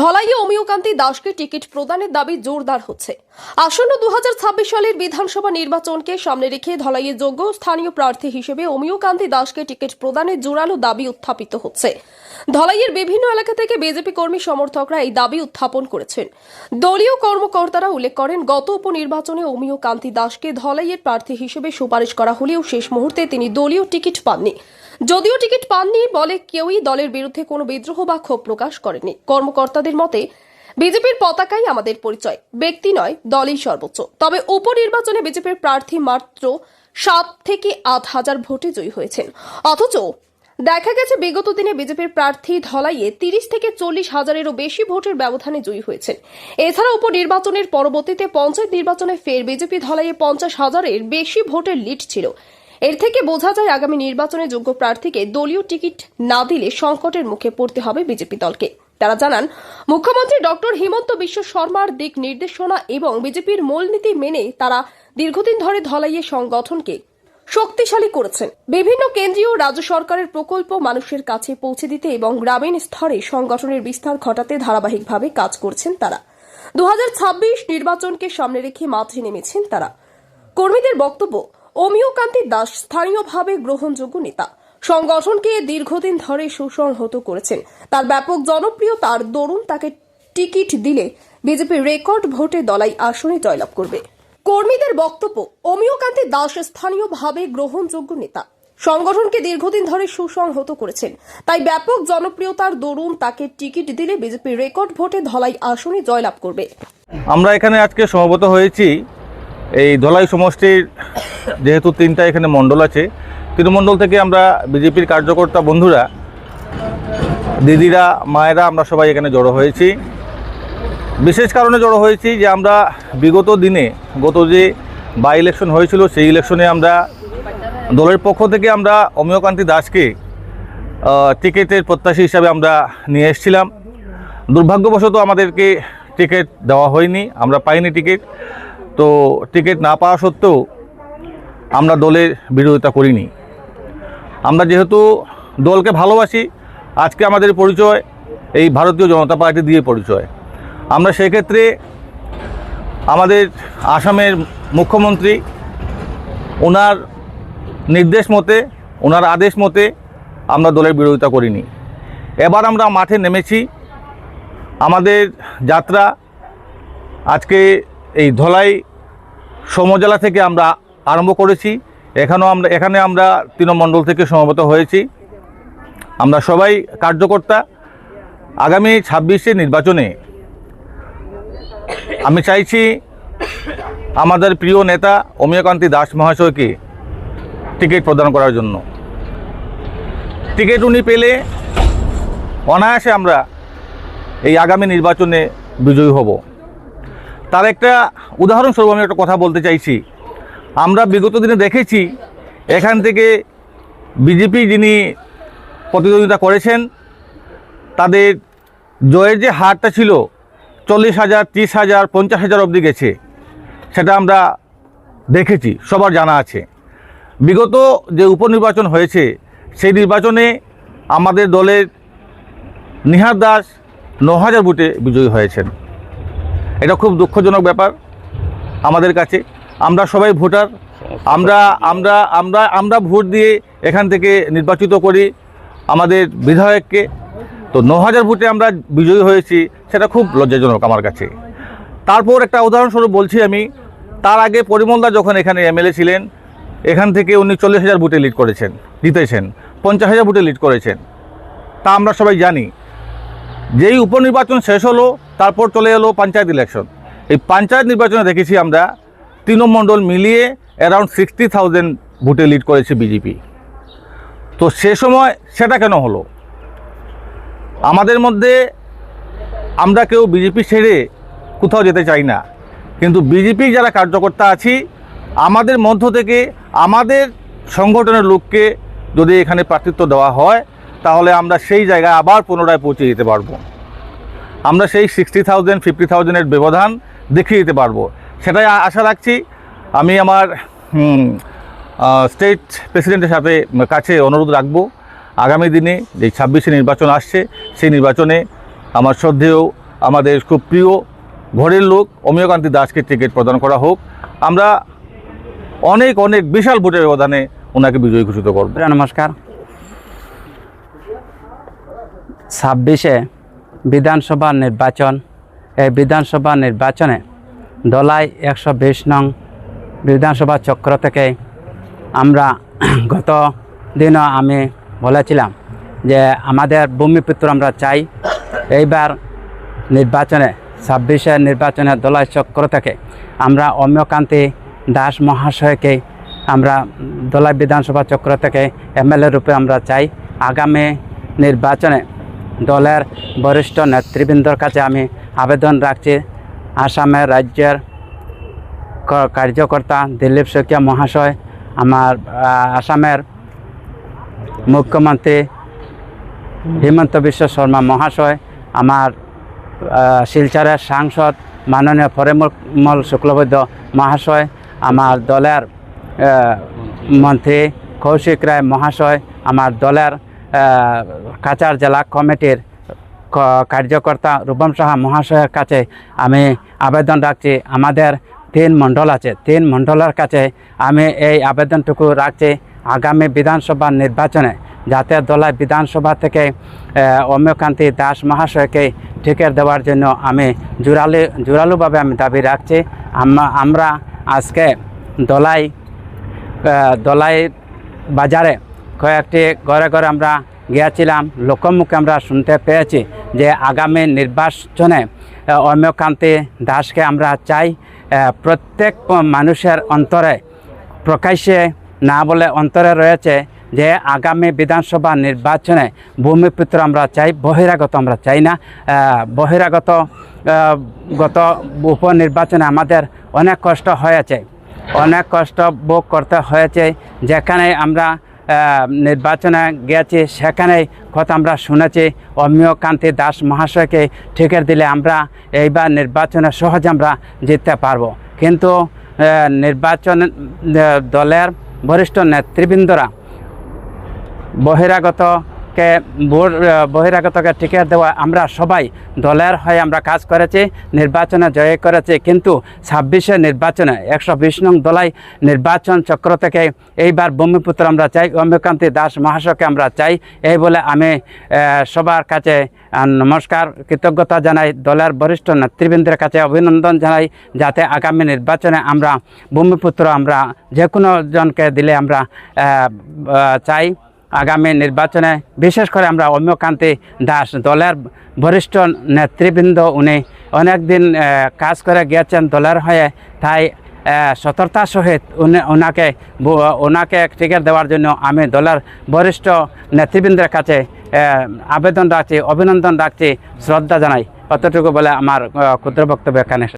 ধলাইয়ে অমিয়কান্তি দাসকে টিকিট প্রদানের দাবি জোরদার হচ্ছে। আসন্ন দুহাজার ছাব্বিশ সালের বিধানসভা নির্বাচনকে সামনে রেখে ধলাইয়ে যোগ্য স্থানীয় প্রার্থী হিসেবে অমিয়কান্তি দাসকে টিকিট প্রদানের জোরালো দাবি উত্থাপিত হচ্ছে। ধলাইয়ের বিভিন্ন এলাকা থেকে বিজেপি কর্মী সমর্থকরা এই দাবি উত্থাপন করেছেন। দলীয় কর্মকর্তারা উল্লেখ করেন, গত উপনির্বাচনে অমিয়কান্তি দাসকে ধলাইয়ের প্রার্থী হিসেবে সুপারিশ করা হলেও শেষ মুহূর্তে তিনি দলীয় টিকিট পাননি। যদিও টিকিট পাননি, বলে কেউই দলের বিরুদ্ধে কোনো বিদ্রোহ বা ক্ষোভ প্রকাশ করেনি। কর্মকর্তাদের মতে, বিজেপির পতাকাই আমাদের পরিচয়। ব্যক্তি নয়, দলই সর্বোচ্চ। তবে উপনির্বাচনে বিজেপির প্রার্থী মাত্র সাত থেকে আট হাজার ভোটে জয়ী হয়েছেন। অথচ দেখা গেছে, বিগত দিনে বিজেপির প্রার্থী ধলাইয়ে তিরিশ থেকে চল্লিশ হাজারেরও বেশি ভোটের ব্যবধানে জয়ী হয়েছেন। এছাড়া উপনির্বাচনের পরবর্তীতে পঞ্চায়েত নির্বাচনে ফের বিজেপি ধলাইয়ে পঞ্চাশ হাজারের বেশি ভোটের লিড ছিল। এর থেকে বোঝা যায় আগামী নির্বাচনে যোগ্য প্রার্থীকে দলীয় টিকিট না দিলে সংকটের মুখে পড়তে হবে বিজেপি দলকে। তারা জানান, মুখ্যমন্ত্রী ডক্টর হিমন্ত বিশ্ব শর্মার দিক নির্দেশনা এবং বিজেপির মূলনীতি মেনে তারা দীর্ঘদিন ধরে ধলাইয়ে সংগঠনকে শক্তিশালী করেছেন। বিভিন্ন কেন্দ্রীয় রাজ্য সরকারের প্রকল্প মানুষের কাছে পৌঁছে দিতে এবং গ্রামীণ স্তরে সংগঠনের বিস্তার ঘটাতে ধারাবাহিকভাবে কাজ করছেন তারা। দু হাজার ছাব্বিশ নির্বাচনকে সামনে রেখে মাঠে নেমেছেন তারা। কর্মীদের বক্তব্য অমিয়কান্তি দাস স্থানীয়ভাবে গ্রহণযোগ্য নেতা। সংগঠনকে দীর্ঘদিন ধরে সুসংহত করেছেন। তার ব্যাপক জনপ্রিয়তার দরুন তাকে টিকিট দিলে বিজেপি রেকর্ড ভোটে দলাই আসনে জয়লাভ করবে। কর্মীদের বক্তব্য অমিয়কান্তি দাস স্থানীয়ভাবে গ্রহণযোগ্য নেতা। সংগঠনকে দীর্ঘদিন ধরে সুসংহত করেছেন। তাই ব্যাপক জনপ্রিয়তার দরুন তাকে টিকিট দিলে বিজেপি রেকর্ড ভোটে ধলাই আসনে জয়লাভ করবে। আমরা এখানে আজকে সমবেত হয়েছি। এই ধলাই সমষ্টির যেহেতু তিনটা এখানে মণ্ডল আছে তৃণমণ্ডল থেকে আমরা বিজেপির কার্যকর্তা বন্ধুরা, দিদিরা, মায়েরা আমরা সবাই এখানে জড়ো হয়েছি। বিশেষ কারণে জড়ো হয়েছি যে আমরা বিগত দিনে, গত যে বাই ইলেকশন হয়েছিল, সেই ইলেকশনে আমরা দলের পক্ষ থেকে আমরা অমিয়কান্তি দাসকে টিকিটের প্রত্যাশী হিসাবে আমরা নিয়ে এসেছিলাম। দুর্ভাগ্যবশত আমাদেরকে টিকিট দেওয়া হয়নি, আমরা পাইনি টিকিট। তো টিকিট না পাওয়া সত্ত্বেও আমরা দলের বিরোধিতা করিনি। আমরা যেহেতু দলকে ভালোবাসি, আজকে আমাদের পরিচয় এই ভারতীয় জনতা পার্টি দিয়ে পরিচয়। আমরা সেক্ষেত্রে আমাদের আসামের মুখ্যমন্ত্রী, ওনার নির্দেশ মতে, ওনার আদেশ মতে আমরা দলের বিরোধিতা করিনি। এবার আমরা মাঠে নেমেছি। আমাদের যাত্রা আজকে এই ধলাই সমজেলা থেকে আমরা আরম্ভ করেছি। এখানেও আমরা এখানে আমরা তৃণমণ্ডল থেকে সমবেত হয়েছি। আমরা সবাই কার্যকর্তা। আগামী ছাব্বিশে নির্বাচনে আমি চাইছি আমাদের প্রিয় নেতা অমিয়কান্তি দাস মহাশয়কে টিকিট প্রদান করার জন্য। টিকিট উনি পেলে অনায়াসে আমরা এই আগামী নির্বাচনে বিজয়ী হব। তার একটা উদাহরণস্বরূপ আমি একটা কথা বলতে চাইছি। আমরা বিগত দিনে দেখেছি, এখান থেকে বিজেপি যিনি প্রতিদ্বন্দ্বিতা করেছেন, তাদের জয়ের যে হারটা ছিল, চল্লিশ হাজার, ত্রিশ হাজার, পঞ্চাশ হাজার অবধি গেছে, সেটা আমরা দেখেছি, সবার জানা আছে। বিগত যে উপনির্বাচন হয়েছে, সেই নির্বাচনে আমাদের দলের নিহার দাস ন হাজার ভোটে বিজয়ী হয়েছেন। এটা খুব দুঃখজনক ব্যাপার আমাদের কাছে। আমরা সবাই ভোটার আমরা আমরা আমরা আমরা ভোট দিয়ে এখান থেকে নির্বাচিত করি আমাদের বিধায়ককে। তো ন হাজার ভোটে আমরা বিজয়ী হয়েছি সেটা খুব লজ্জাজনক আমার কাছে। তারপর একটা উদাহরণস্বরূপ বলছি আমি তার আগে পরিমলদা যখন এখানে এমএলএ ছিলেন এখান থেকে উনি চল্লিশ হাজার ভোটে লিড করেছেন জিতেছেন পঞ্চাশ হাজার ভোটে লিড করেছেন। তা আমরা সবাই জানি যেই উপনির্বাচন শেষ হলো তারপর চলে এলো পঞ্চায়েত ইলেকশন এই পঞ্চায়েত নির্বাচনে দেখেছি আমরা তৃণমণ্ডল মিলিয়ে অ্যারাউন্ড সিক্সটি থাউজেন্ড ভোটে লিড করেছে বিজেপি তো সে সময় সেটা কেন হলো? আমাদের মধ্যে আমরা কেউ বিজেপি ছেড়ে কোথাও যেতে চাই না। কিন্তু বিজেপি যারা কার্যকর্তা আছি, আমাদের মধ্য থেকে আমাদের সংগঠনের লোককে যদি এখানে প্রার্থিত্ব দেওয়া হয়, তাহলে আমরা সেই জায়গায় আবার পুনরায় পৌঁছে যেতে পারব। আমরা সেই সিক্সটি থাউজেন্ড ফিফটি থাউজেন্ডের ব্যবধান দেখিয়ে দিতে পারব। সেটাই আশা রাখছি। আমি আমার স্টেট প্রেসিডেন্টের সাথে কাছে অনুরোধ রাখব। আগামী দিনে যে ছাব্বিশে নির্বাচন আসছে, সেই নির্বাচনে আমার শ্রদ্ধেয়, আমাদের খুব প্রিয় ঘরের লোক অমিয়কান্তি দাসকে টিকিট প্রদান করা হোক। আমরা অনেক অনেক বিশাল ভোটের ব্যবধানে ওনাকে বিজয়ী ঘোষিত করব। নমস্কার। ছাব্বিশে বিধানসভা নির্বাচন, এই বিধানসভা নির্বাচনে দলাই একশো বিশ নং বিধানসভা চক্র থেকে আমরা গত দিনও আমি বলেছিলাম যে আমাদের ভূমিপুত্র আমরা চাই এইবার নির্বাচনে, ছাব্বিশে নির্বাচনে দলাই চক্র থেকে আমরা অম্যকান্তি দাস মহাশয়কে আমরা দলাই বিধানসভা চক্র থেকে এমএলএ রূপে আমরা চাই। আগামী নির্বাচনে দলের বরিষ্ঠ নেতৃবৃন্দর কাছে আমি আবেদন রাখছি আসামের রাজ্যের কার্যকর্তা দিলীপ শইকীয়া মহাশয়, আমার আসামের মুখ্যমন্ত্রী হিমন্ত বিশ্ব শর্মা মহাশয়, আমার শিলচরের সাংসদ মাননীয় পরিমল শুক্লবৈদ্য মহাশয়, আমার দলের মন্ত্রী কৌশিক রায় মহাশয়, আমার দলের কাচার জেলা কমিটির কার্যকর্তা রূপম সাহা মহাশয়ের কাছে আমি আবেদন রাখছি। আমাদের তিন মণ্ডল আছে। তিন মণ্ডলের কাছে আমি এই আবেদনটুকু রাখছি আগামী বিধানসভা নির্বাচনে, যাতে দলাই বিধানসভা থেকে অম্যকান্তি দাস মহাশয়কে টিকিট দেওয়ার জন্য আমি জোরালো, জোরালোভাবে আমি দাবি রাখছি। আমরা আজকে দলাই দলাই বাজারে কয়েকটি ঘরে ঘরে আমরা গিয়েছিলাম। লোকমুখে আমরা শুনতে পেয়েছি যে আগামী নির্বাচনে অম্যকান্তি দাসকে আমরা চাই প্রত্যেক মানুষের অন্তরে, প্রকাশ্যে না বলে অন্তরে রয়েছে যে আগামী বিধানসভা নির্বাচনে ভূমিপুত্র আমরা চাই, বহিরাগত আমরা চাই না। বহিরাগত গত উপনির্বাচনে আমাদের অনেক কষ্ট হয়েছে। অনেক কষ্ট ভোগ করতে হয়েছে। যেখানে আমরা নির্বাচনে গেছে সেখানে কথা আমরা শুনেছি, অমিয়কান্তি দাস মহাশয়কে ঠেকে দিলে আমরা এইবার নির্বাচনে সহজে আমরা জিততে পারব। কিন্তু নির্বাচন দলের বরিষ্ঠ নেতৃবৃন্দরা বহিরাগতকে ভোট বহিরাগতকে টিকিট দেওয়া আমরা সবাই দলের হয়ে আমরা কাজ করেছি, নির্বাচনে জয় করেছি। কিন্তু ছাব্বিশে নির্বাচনে একশো বিশ নং দলাই নির্বাচন চক্র থেকে এইবার ভূমিপুত্র আমরা চাই, অম্বিকান্তি দাস মহাশয়কে আমরা চাই। এই বলে আমি সবার কাছে নমস্কার, কৃতজ্ঞতা জানাই, দলের বরিষ্ঠ নেতৃবৃন্দের কাছে অভিনন্দন জানাই, যাতে আগামী নির্বাচনে আমরা ভূমিপুত্র আমরা যে কোনো জনকে দিলে আমরা চাই। আগামী নির্বাচনে, বিশেষ করে আমরা অম্যকান্তি দাস দলের বরিষ্ঠ নেতৃবৃন্দ, উনি অনেক দিন কাজ করে গিয়েছেন দলের হয়ে। তাই সততার সহিত ওনাকে ওনাকে টিকিট দেওয়ার জন্য আমি দলের বরিষ্ঠ নেতৃবৃন্দের কাছে আবেদন রাখছি, অভিনন্দন রাখছি, শ্রদ্ধা জানাই। অতটুকু বলে আমার ক্ষুদ্র বক্তব্য এখানে